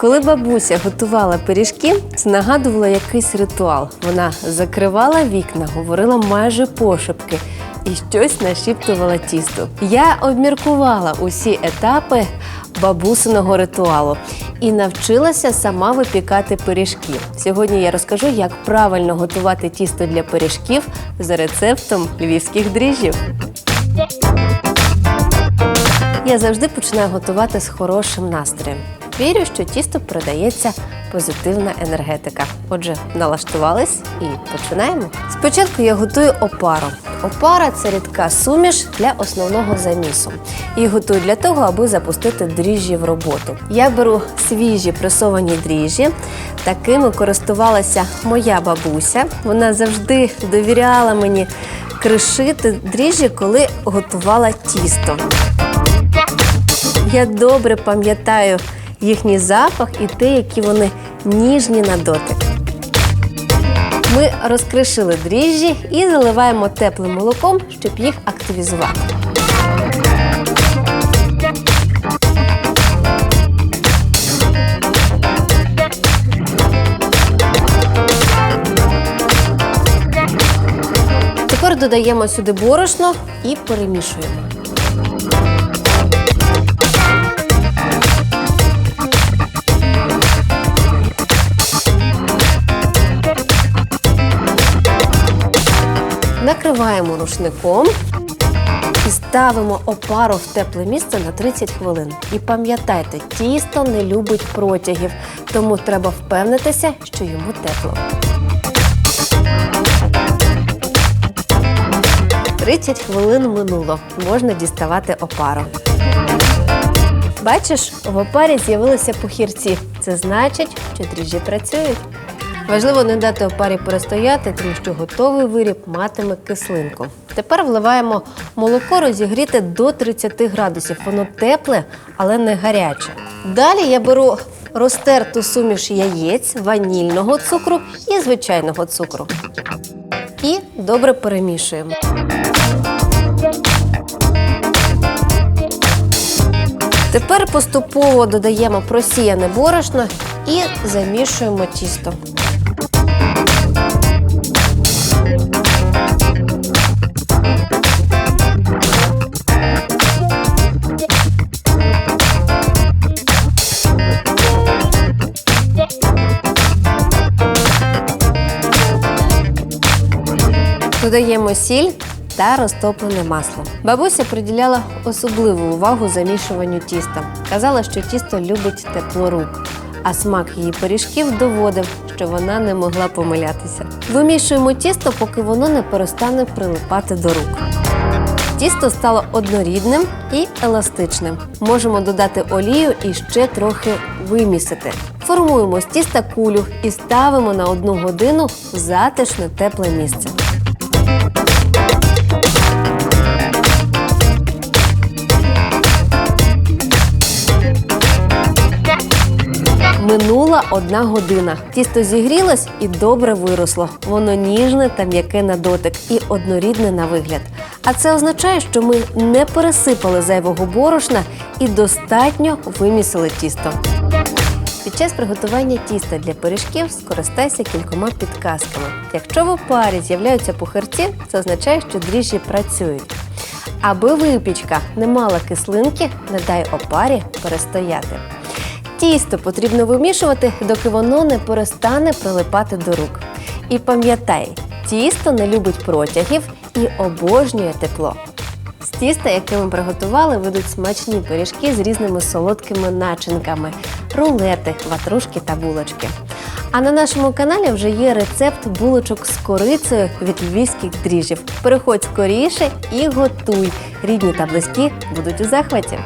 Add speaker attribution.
Speaker 1: Коли бабуся готувала пиріжки, це нагадувало якийсь ритуал. Вона закривала вікна, говорила майже пошепки і щось нашіптувала тісту. Я обміркувала усі етапи бабусиного ритуалу і навчилася сама випікати пиріжки. Сьогодні я розкажу, як правильно готувати тісто для пиріжків за рецептом львівських дріжджів. Я завжди починаю готувати з хорошим настроєм. Вірю, що тісто продається позитивна енергетика. Отже, налаштувались і починаємо. Спочатку я готую опару. Опара це рідка суміш для основного замісу. Її готую для того, аби запустити дріжджі в роботу. Я беру свіжі пресовані дріжджі. Такими користувалася моя бабуся. Вона завжди довіряла мені кришити дріжджі, коли готувала тісто. Я добре пам'ятаю їхній запах і те, які вони ніжні на дотик. Ми розкришили дріжджі і заливаємо теплим молоком, щоб їх активізувати. Тепер додаємо сюди борошно і перемішуємо. Накриваємо рушником і ставимо опару в тепле місце на 30 хвилин. І пам'ятайте, тісто не любить протягів, тому треба впевнитися, що йому тепло. 30 хвилин минуло. Можна діставати опару. Бачиш, в опарі з'явилися пухірці. Це значить, що дріжджі працюють. Важливо не дати опарі перестояти, тому що готовий виріб матиме кислинку. Тепер вливаємо молоко розігріти до 30 градусів. Воно тепле, але не гаряче. Далі я беру розтерту суміш яєць, ванільного цукру і звичайного цукру. І добре перемішуємо. Тепер поступово додаємо просіяне борошно і замішуємо тісто. Додаємо сіль та розтоплене масло. Бабуся приділяла особливу увагу замішуванню тіста. Казала, що тісто любить тепло рук, а смак її пиріжків доводив, що вона не могла помилятися. Вимішуємо тісто, поки воно не перестане прилипати до рук. Тісто стало однорідним і еластичним. Можемо додати олію і ще трохи вимісити. Формуємо з тіста кулю і ставимо на одну годину в затишне тепле місце. Минула одна година. Тісто зігрілось і добре виросло. Воно ніжне та м'яке на дотик і однорідне на вигляд. А це означає, що ми не пересипали зайвого борошна і достатньо вимісили тісто. Під час приготування тіста для пиріжків скористайся кількома підказками. Якщо в опарі з'являються пухарці, це означає, що дріжджі працюють. Аби випічка не мала кислинки, не дай опарі перестояти. Тісто потрібно вимішувати, доки воно не перестане прилипати до рук. І пам'ятай, тісто не любить протягів і обожнює тепло. З тіста, яке ми приготували, вийдуть смачні пиріжки з різними солодкими начинками, рулети, ватрушки та булочки. А на нашому каналі вже є рецепт булочок з корицею від львівських дріжджів. Переходь скоріше і готуй. Рідні та близькі будуть у захваті.